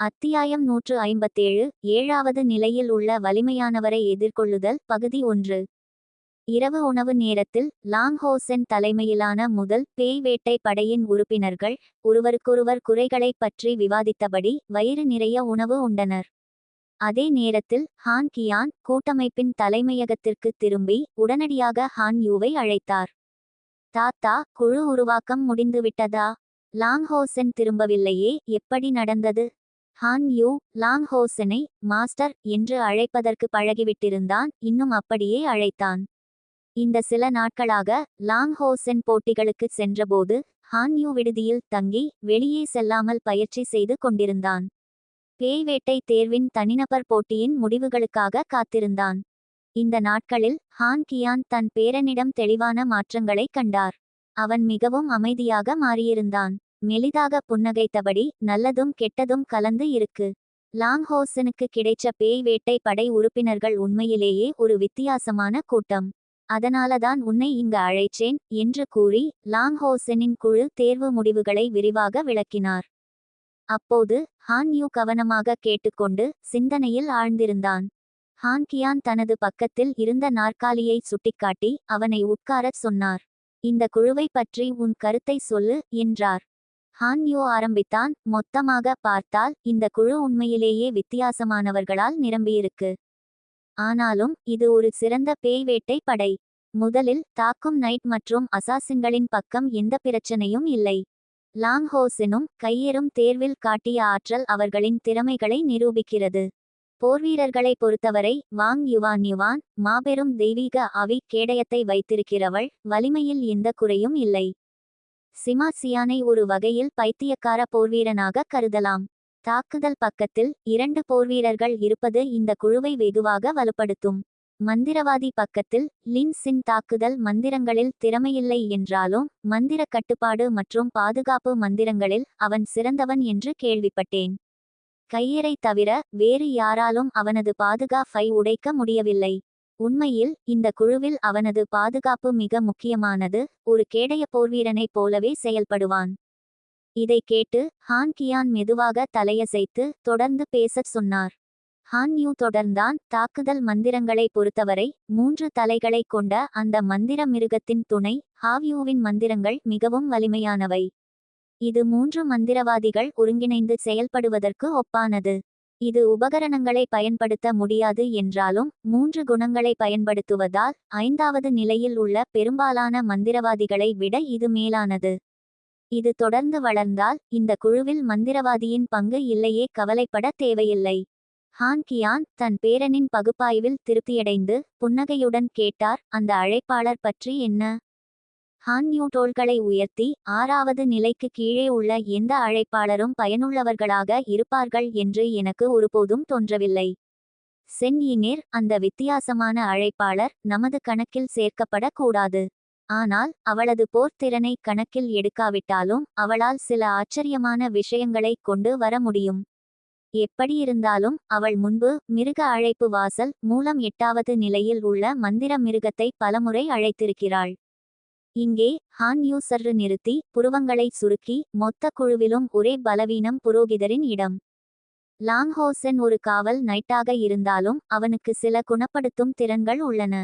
அத்தியாயம் நூற்று ஐம்பத்தேழு. ஏழாவது நிலையில் உள்ள வலிமையானவரை எதிர்கொள்ளுதல் பகுதி ஒன்று. இரவு உணவு நேரத்தில் லாங்ஹோசென் தலைமையிலான முதல் பேய் வேட்டை படையின் உறுப்பினர்கள் ஒருவருக்கொருவர் குறைகளைப் பற்றி விவாதித்தபடி வயிறு நிறைய உணவு உண்டனர். அதே நேரத்தில் ஹான் கியான் கூட்டமைப்பின் தலைமையகத்திற்கு திரும்பி உடனடியாக ஹான் யூவை அழைத்தார். தாத்தா குழு உருவாக்கம் முடிந்துவிட்டதா? லாங்ஹோசென் திரும்பவில்லையே எப்படி நடந்தது? ஹான் யூ லாங்ஹோசனை மாஸ்டர் என்று அழைப்பதற்கு பழகிவிட்டிருந்தான் இன்னும் அப்படியே அழைத்தான். இந்த சில நாட்களாக லாங்ஹோசென் போட்டிகளுக்கு சென்றபோது ஹான் யூ விடுதியில் தங்கி வெளியே செல்லாமல் பயிற்சி செய்து கொண்டிருந்தான். பேய் வேட்டை தேர்வின் தனிநபர் போட்டியின் முடிவுகளுக்காக காத்திருந்தான். இந்த நாட்களில் ஹான் கியான் தன் பேரனிடம் தெளிவான மாற்றங்களை கண்டார். அவன் மிகவும் அமைதியாக மாறியிருந்தான். மெலிதாக புன்னகைத்தபடி நல்லதும் கெட்டதும் கலந்து இருக்கு. லாங்ஹோசனுக்கு கிடைச்ச பேய் வேட்டை படை உறுப்பினர்கள் உண்மையிலேயே ஒரு வித்தியாசமான கூட்டம். அதனாலதான் உன்னை இங்கு அழைச்சேன் என்று கூறி லாங்ஹோசனின் குழு தேர்வு முடிவுகளை விரிவாக விளக்கினார். அப்போது ஹான் யூ கவனமாக கேட்டுக்கொண்டு சிந்தனையில் ஆழ்ந்திருந்தான். ஹான்கியான் தனது பக்கத்தில் இருந்த நாற்காலியை சுட்டிக்காட்டி அவனை உட்காரச் சொன்னார். இந்த குழுவை பற்றி உன் கருத்தை சொல்லு என்றார். ஹான் யூ ஆரம்பித்தான். மொத்தமாக பார்த்தால் இந்த குழு உண்மையிலேயே வித்தியாசமானவர்களால் நிரம்பியிருக்கு. ஆனாலும் இது ஒரு சிறந்த பேய் வேட்டை படை. முதலில் தாக்கும் நைட் மற்றும் அசாசின்களின் பக்கம் எந்த பிரச்சனையும் இல்லை. லாங்ஹோஸினும் கையெறும் தேர்வில் காட்டிய ஆற்றல் அவர்களின் திறமைகளை நிரூபிக்கிறது. போர்வீரர்களை பொறுத்தவரை வாங் யுவான் யுவான் மாபெரும் தெய்வீக அவி கேடயத்தை வைத்திருக்கிறவள் வலிமையில் எந்த குறையும் இல்லை. சிமா சியானை ஒரு வகையில் பைத்தியக்கார போர்வீரனாக கருதலாம். தாக்குதல் பக்கத்தில் இரண்டு போர்வீரர்கள் இருப்பது இந்த குழுவை வெகுவாக வலுப்படுத்தும். மந்திரவாதி பக்கத்தில் லின் சின் தாக்குதல் மந்திரங்களில் திறமையில்லை என்றாலும் மந்திர கட்டுப்பாடு மற்றும் பாதுகாப்பு மந்திரங்களில் அவன் சிறந்தவன் என்று கேள்விப்பட்டேன். கையரை தவிர வேறு யாராலும் அவனது பாதுகாப்பை உடைக்க முடியவில்லை. உண்மையில் இந்த குழுவில் அவனது பாதுகாப்பு மிக முக்கியமானது ஒரு கேடைய போர்வீரனைப் போலவே செயல்படுவான். இதை கேட்டு ஹான் கியான் மெதுவாக தலையசைத்து தொடர்ந்து பேசச் சொன்னார். ஹான் யூ தொடர்ந்தான் தாக்குதல் மந்திரங்களை பொறுத்தவரை மூன்று தலைகளை கொண்ட அந்த மந்திர மிருகத்தின் துணை ஹாவ்யூவின் மந்திரங்கள் மிகவும் வலிமையானவை. இது மூன்று மந்திரவாதிகள் ஒருங்கிணைந்து செயல்படுவதற்கு ஒப்பானது. இது உபகரணங்களை பயன்படுத்த முடியாது என்றாலும் மூன்று குணங்களை பயன்படுத்துவதால் ஐந்தாவது நிலையில் உள்ள பெரும்பாலான மந்திரவாதிகளை விட இது மேலானது. இது தொடர்ந்து வளர்ந்தால் இந்த குழுவில் மந்திரவாதியின் பங்கு இல்லையே கவலைப்பட தேவையில்லை. ஹான் கியான் தன் பேரனின் பகுப்பாய்வில் திருப்தியடைந்து புன்னகையுடன் கேட்டார் அந்த அழைப்பாளர் பற்றி என்ன? ஹான் நியூட்டோல்களை உயர்த்தி ஆறாவது நிலைக்கு கீழே உள்ள எந்த அழைப்பாளரும் பயனுள்ளவர்களாக இருப்பார்கள் என்று எனக்கு ஒருபோதும் தோன்றவில்லை. சென் அந்த வித்தியாசமான அழைப்பாளர் நமது கணக்கில் சேர்க்கப்படக்கூடாது. ஆனால் அவளது போர்த்திறனை கணக்கில் எடுக்காவிட்டாலும் அவளால் சில ஆச்சரியமான விஷயங்களை கொண்டு வர முடியும். எப்படியிருந்தாலும் அவள் முன்பு மிருக அழைப்பு வாசல் மூலம் எட்டாவது நிலையில் உள்ள மந்திர மிருகத்தை பலமுறை அழைத்திருக்கிறாள். இங்கே ஹான் யூ நிறுத்தி புருவங்களை சுருக்கி மொத்த குழுவிலும் ஒரே பலவீனம் புரோகிதரின் இடம். லாங்ஹோசன் ஒரு காவல் நைட்டாக இருந்தாலும் அவனுக்கு சில குணப்படுத்தும் திறன்கள் உள்ளன.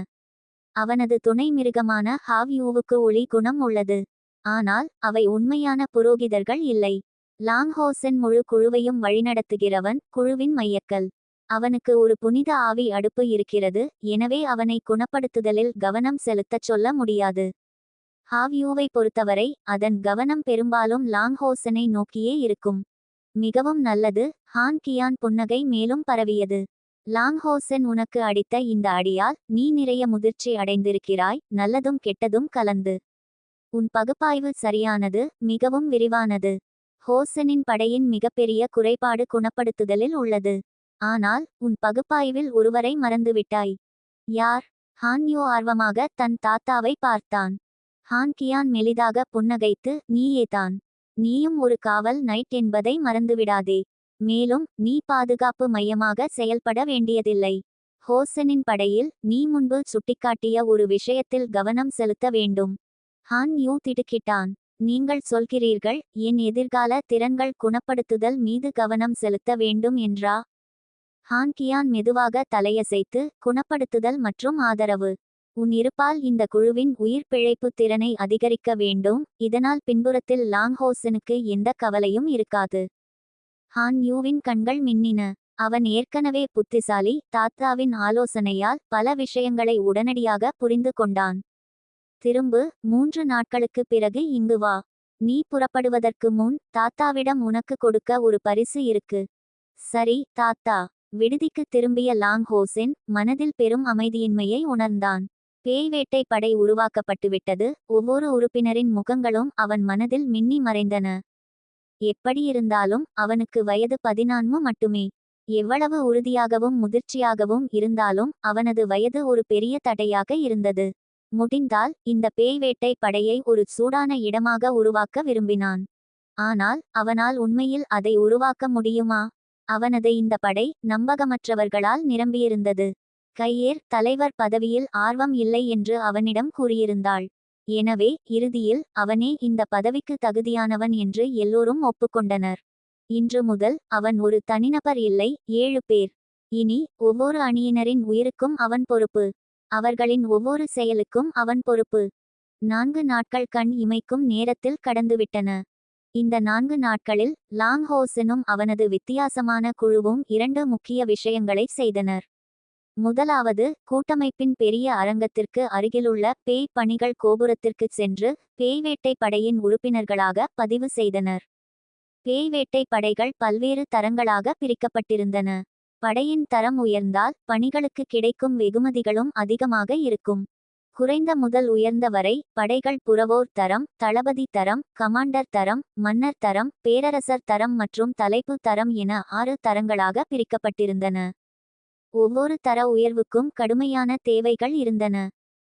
அவனது துணை மிருகமான ஹாவ்யூவுக்கு ஒளி குணம் உள்ளது. ஆனால் அவை உண்மையான புரோகிதர்கள் இல்லை. லாங்ஹோசன் முழு குழுவையும் வழிநடத்துகிறவன் குழுவின் மையக்கல். அவனுக்கு ஒரு புனித ஆவி அடுப்பு இருக்கிறது எனவே அவனை குணப்படுத்துதலில் கவனம் செலுத்தச் சொல்ல முடியாது. ஹாவ்யூவை பொறுத்தவரை அதன் கவனம் பெரும்பாலும் லாங்ஹோசனை நோக்கியே இருக்கும். மிகவும் நல்லது ஹான் கியான் புன்னகை மேலும் பரவியது. லாங்ஹோசன் உனக்கு அடித்த இந்த அடியால் நீ நிறைய முதிர்ச்சி அடைந்திருக்கிறாய் நல்லதும் கெட்டதும் கலந்து. உன் பகுப்பாய்வு சரியானது மிகவும் விரிவானது. ஹோசனின் படையின் மிகப்பெரிய குறைபாடு குணப்படுத்துதலில் உள்ளது. ஆனால் உன் பகுப்பாய்வில் ஒருவரை மறந்துவிட்டாய். யார்? ஹான்யோ ஆர்வமாக தன் தாத்தாவை பார்த்தான். ஹான் கியான் மெலிதாக புன்னகைத்து நீயேதான் நீயும் ஒரு காவல் நைட் என்பதை மறந்துவிடாதே. மேலும் நீ பாதுகாப்பு மையமாக செயல்பட வேண்டியதில்லை. ஹோசனின் படையில் நீ முன்பு சுட்டிக்காட்டிய ஒரு விஷயத்தில் கவனம் செலுத்த வேண்டும். ஹான் யூ திடுக்கிட்டான். நீங்கள் சொல்கிறீர்கள் என் எதிர்கால திறன்கள் குணப்படுத்துதல் மீது கவனம் செலுத்த வேண்டும் என்றா ஹான் கியான் மெதுவாக தலையசைத்து குணப்படுத்துதல் மற்றும் ஆதரவு. உன் இருப்பால் இந்த குழுவின் உயிர் பிழைப்பு திறனை அதிகரிக்க வேண்டும். இதனால் பின்புறத்தில் லாங்ஹோசனுக்கு எந்த கவலையும் இருக்காது. ஹான் யூவின் கண்கள் மின்னின. அவன் ஏற்கனவே புத்திசாலி தாத்தாவின் ஆலோசனையால் பல விஷயங்களை உடனடியாக புரிந்து கொண்டான். திரும்பு மூன்று நாட்களுக்கு பிறகு இங்கு வா. நீ புறப்படுவதற்கு முன் தாத்தாவிடம் உனக்கு கொடுக்க ஒரு பரிசு இருக்கு. சரி தாத்தா. விடுதிக்கு திரும்பிய லாங் ஹோசென் மனதில் பெரும் அமைதியின்மையை உணர்ந்தான். பேய் வேட்டை படை உருவாக்கப்பட்டுவிட்டது. ஒவ்வொரு உறுப்பினரின் முகங்களும் அவன் மனதில் மின்னி மறைந்தன. எப்படியிருந்தாலும் அவனுக்கு வயது பதினான்கு மட்டுமே. எவ்வளவு உறுதியாகவும் முதிர்ச்சியாகவும் இருந்தாலும் அவனது வயது ஒரு பெரிய தடையாக இருந்தது. முடிந்தால் இந்த பேய் வேட்டை படையை ஒரு சூடான இடமாக உருவாக்க விரும்பினான். ஆனால் அவனால் உண்மையில் அதை உருவாக்க முடியுமா? அவனது இந்த படை நம்பகமற்றவர்களால் நிரம்பியிருந்தது. கையேர் தலைவர் பதவியில் ஆர்வம் இல்லை என்று அவனிடம் கூறியிருந்தாள். எனவே இறுதியில் அவனே இந்த பதவிக்கு தகுதியானவன் என்று எல்லோரும் ஒப்புக்கொண்டனர். இன்று முதல் அவன் ஒரு தனிநபர் இல்லை ஏழு பேர். இனி ஒவ்வொரு அணியினரின் உயிருக்கும் அவன் பொறுப்பு. அவர்களின் ஒவ்வொரு செயலுக்கும் அவன் பொறுப்பு. நான்கு நாட்கள் கண் இமைக்கும் நேரத்தில் கடந்துவிட்டன. இந்த நான்கு நாட்களில் லாங்ஹோசனும் அவனது வித்தியாசமான குழுவும் இரண்டு முக்கிய விஷயங்களை செய்தனர். முதலாவது கூட்டமைப்பின் பெரிய அரங்கத்திற்கு அருகிலுள்ள பேய் பணிகள் கோபுரத்திற்கு சென்று பேய் வேட்டை படையின் உறுப்பினர்களாக பதிவு செய்தனர். பேய் வேட்டை படைகள் பல்வேறு தரங்களாக பிரிக்கப்பட்டிருந்தன. படையின் தரம் உயர்ந்தால் பணிகளுக்கு கிடைக்கும் வெகுமதிகளும் அதிகமாக இருக்கும். குறைந்த முதல் உயர்ந்த வரை படைகள் புறவோர் தரம் தளபதி தரம் கமாண்டர் தரம் மன்னர் தரம் பேரரசர் தரம் மற்றும் தலைப்பு தரம் என ஆறு தரங்களாக பிரிக்கப்பட்டிருந்தன. ஒவ்வொரு தர உயர்வுக்கும் கடுமையான தேவைகள் இருந்தன.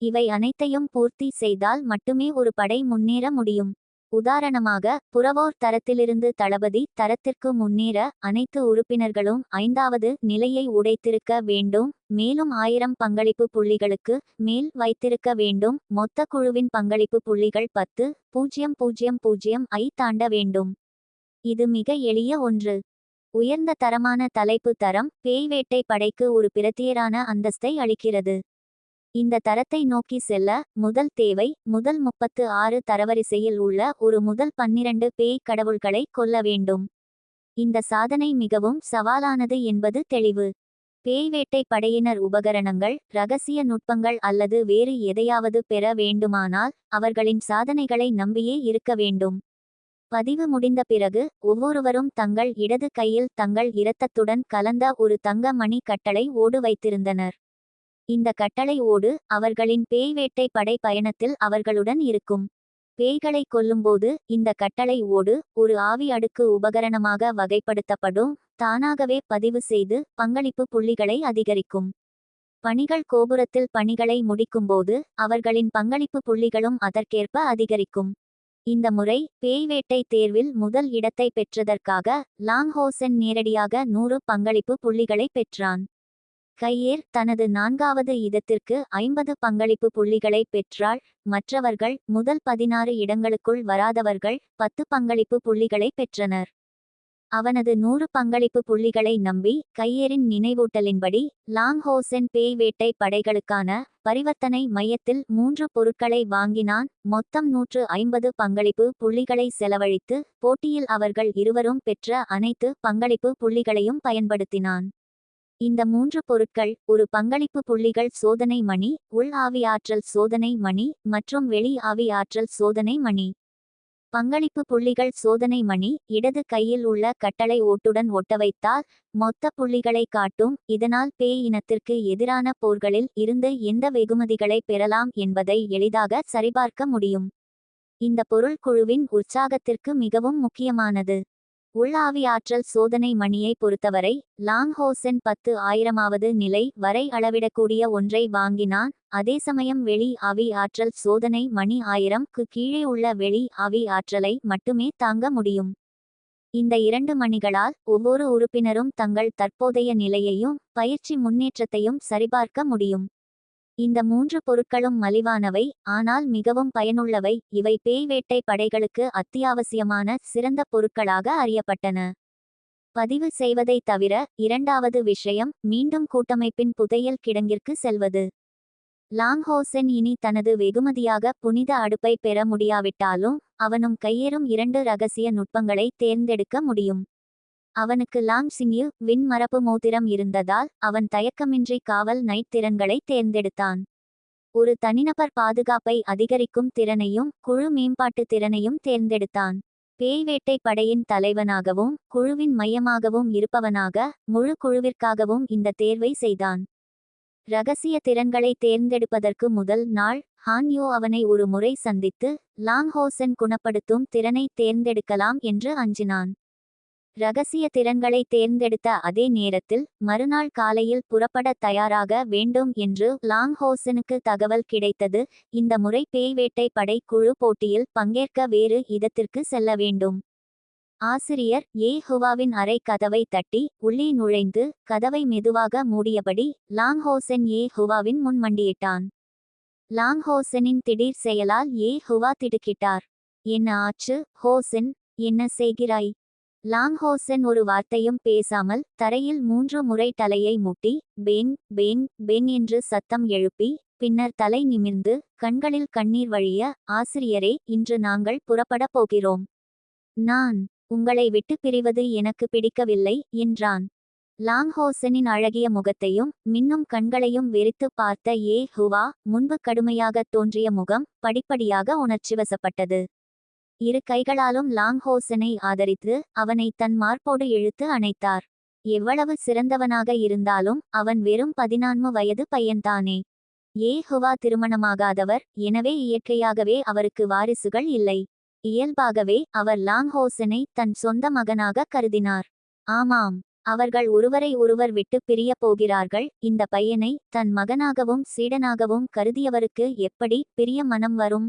இவை அனைத்தையும் பூர்த்தி செய்தால் மட்டுமே ஒரு படை முன்னேற முடியும். உதாரணமாக புறவோர் தரத்திலிருந்து தளபதி தரத்திற்கு முன்னேற அனைத்து உறுப்பினர்களும் ஐந்தாவது நிலையை உடைத்திருக்க வேண்டும். மேலும் ஆயிரம் பங்களிப்பு புள்ளிகளுக்கு மேல் வைத்திருக்க வேண்டும். மொத்த குழுவின் பங்களிப்பு புள்ளிகள் பத்து பூஜ்ஜியம் பூஜ்ஜியம் பூஜ்ஜியம் ஐ தாண்ட வேண்டும். இது மிக எளிய ஒன்று. உயர்ந்த தரமான தலைப்பு தரம் பேய் வேட்டை படைக்கு ஒரு பிரத்தியரான அந்தஸ்தை அளிக்கிறது. இந்த தரத்தை நோக்கி செல்ல முதல் தேவை முதல் முப்பத்து ஆறு தரவரிசையில் உள்ள ஒரு முதல் பன்னிரண்டு பேய் கடவுள்களை கொல்ல வேண்டும். இந்த சாதனை மிகவும் சவாலானது என்பது தெளிவு. பேய் வேட்டை படையினர் உபகரணங்கள் ரகசிய நுட்பங்கள் அல்லது வேறு எதையாவது பெற வேண்டுமானால் அவர்களின் சாதனைகளை நம்பியே இருக்க வேண்டும். பதிவு முடிந்த பிறகு ஒவ்வொருவரும் தங்கள் இடது கையில் தங்கள் இரத்தத்துடன் கலந்த ஒரு தங்க மணி கட்டளை ஓடு வைத்திருந்தனர். இந்த கட்டளை ஓடு அவர்களின் பேய் வேட்டை படை பயணத்தில் அவர்களுடன் இருக்கும். பேய்களை கொல்லும்போது இந்த கட்டளை ஓடு ஒரு ஆவி அடுக்கு உபகரணமாக வகைப்படுத்தப்படும் தானாகவே பதிவு செய்து பங்களிப்பு புள்ளிகளை அதிகரிக்கும். பணிகள் கோபுரத்தில் பணிகளை முடிக்கும்போது அவர்களின் பங்களிப்பு புள்ளிகளும் அதற்கேற்ப அதிகரிக்கும். இந்த முறை பேய் வேட்டை தேர்வில் முதல் இடத்தை பெற்றதற்காக லாங்ஹோசன் நேரடியாக நூறு பங்களிப்பு புள்ளிகளை பெற்றான். கையேர் தனது நான்காவது இடத்திற்கு ஐம்பது பங்களிப்பு புள்ளிகளை பெற்றால் மற்றவர்கள் முதல் பதினாறு இடங்களுக்குள் வராதவர்கள் பத்து பங்களிப்பு புள்ளிகளை பெற்றனர். அவனது நூறு பங்களிப்பு புள்ளிகளை நம்பி கையேரின் நினைவூட்டலின்படி லாங்ஹோசென் பேய் வேட்டை படைகளுக்கான பரிவர்த்தனை மையத்தில் மூன்று பொருட்களை வாங்கினான் மொத்தம் நூற்று ஐம்பது பங்களிப்பு புள்ளிகளை செலவழித்து போட்டியில் அவர்கள் இருவரும் பெற்ற அனைத்து பங்களிப்பு புள்ளிகளையும் பயன்படுத்தினான். இந்த மூன்று பொருட்கள் ஒரு பங்களிப்பு புள்ளிகள் சோதனை மணி உள் ஆவியாற்றல் சோதனை மணி மற்றும் வெளி ஆவியாற்றல் சோதனை மணி. பங்களிப்பு புள்ளிகள் சோதனை மணி இடது கையில் உள்ள கட்டளை ஓட்டுடன் ஒட்டவைத்தால் மொத்த புள்ளிகளை காட்டும் இதனால் பேய் இனத்திற்கு எதிரான போர்களில் இருந்து எந்த வெகுமதிகளை பெறலாம் என்பதை எளிதாக சரிபார்க்க முடியும். இந்த பொருள் குழுவின் உற்சாகத்திற்கு மிகவும் முக்கியமானது. உள்ளாவி ஆற்றல் சோதனை மணியை பொறுத்தவரை லாங்ஹோசென் பத்து ஆயிரமாவது நிலை வரை அளவிடக்கூடிய ஒன்றை வாங்கினான். அதே சமயம் வெளி ஆவி ஆற்றல் சோதனை மணி ஆயிரம்க்கு கீழே உள்ள வெளி ஆவி ஆற்றலை மட்டுமே தாங்க முடியும். இந்த இரண்டு மணிகளால் ஒவ்வொரு உறுப்பினரும் தங்கள் தற்போதைய நிலையையும் பயிற்சி முன்னேற்றத்தையும் சரிபார்க்க முடியும். இந்த மூன்று பொருட்களும் மலிவானவை ஆனால் மிகவும் பயனுள்ளவை. இவை பேய் வேட்டை படைகளுக்கு அத்தியாவசியமான சிறந்த பொருட்களாக அறியப்பட்டன. பதிவு செய்வதை தவிர இரண்டாவது விஷயம் மீண்டும் கூட்டமைப்பின் புதையல் கிடங்கிற்கு செல்வது. லாங்ஹோசென் இனி தனது வெகுமதியாக புனித அடுப்பை பெற முடியாவிட்டாலும் அவனும் கையேறும் இரண்டு ரகசிய நுட்பங்களை தேர்ந்தெடுக்க முடியும். அவனுக்கு லாங் சிங்யு விண் மரபு மோதிரம் இருந்ததால் அவன் தயக்கமின்றி காவல் நைட் திறன்களை தேர்ந்தெடுத்தான். ஒரு தனிநபர் பாதுகாப்பை அதிகரிக்கும் திறனையும் குழு மேம்பாட்டு திறனையும் தேர்ந்தெடுத்தான். பேய் வேட்டை படையின் தலைவனாகவும் குழுவின் மையமாகவும் இருப்பவனாக முழு குழுவிற்காகவும் இந்த தேர்வை செய்தான். ரகசிய திறன்களை தேர்ந்தெடுப்பதற்கு முதல் நாள் ஹான்யோ அவனை ஒரு முறை சந்தித்து லாங்ஹோசன் குணப்படுத்தும் திறனை தேர்ந்தெடுக்கலாம் என்று அஞ்சினான். ரகசிய திறன்களை தேர்ந்தெடுத்த அதே நேரத்தில் மறுநாள் காலையில் புறப்பட தயாராக வேண்டும் என்று லாங்ஹோசனுக்கு தகவல் கிடைத்தது. இந்த முறை பேய்வேட்டை படை குழு போட்டியில் பங்கேற்க வேறு இடத்திற்கு செல்ல வேண்டும். ஆசிரியர் ஏ ஹுவாவின் அறை கதவை தட்டி உள்ளே நுழைந்து கதவை மெதுவாக மூடியபடி லாங்ஹோசன் ஏ ஹுவாவின் முன் மண்டியிட்டான். லாங்ஹோசனின் திடீர் செயலால் ஏ ஹுவா திடுக்கிட்டார். என்ன ஆச்சு ஹோசென்? என்ன செய்கிறாய்? லாங்ஹோசென் ஒரு வார்த்தையும் பேசாமல் தரையில் மூன்று முறை தலையை முட்டி பென் பென் பென் என்று சத்தம் எழுப்பி பின்னர் தலை நிமிர்ந்து கண்களில் கண்ணீர் வழிய ஆசிரியரே இன்று நாங்கள் புறப்படப் போகிறோம். நான் உங்களை விட்டு பிரிவது எனக்கு பிடிக்கவில்லை என்றான். லாங்ஹோசனின் அழகிய முகத்தையும் மின்னும் கண்களையும் வெறித்து பார்த்த ஏ ஹுவா முன்பு கடுமையாகத் தோன்றிய முகம் படிப்படியாக உணர்ச்சிவசப்பட்டது இரு கைகளாலும் லாங்ஹோசனை ஆதரித்து அவனை தன் மார்போடு இழுத்து அணைத்தார். எவ்வளவு சிறந்தவனாக இருந்தாலும் அவன் வெறும் பதினான்கு வயது பையன்தானே. ஏ ஹுவா திருமணமாகாதவர் எனவே இயற்கையாகவே அவருக்கு வாரிசுகள் இல்லை. இயல்பாகவே அவர் லாங்ஹோசனை தன் சொந்த மகனாக கருதினார். ஆமாம் அவர்கள் ஒருவரை ஒருவர் விட்டு பிரியப் போகிறார்கள். இந்த பையனை தன் மகனாகவும் சீடனாகவும் கருதியவருக்கு எப்படி பிரிய மனம் வரும்?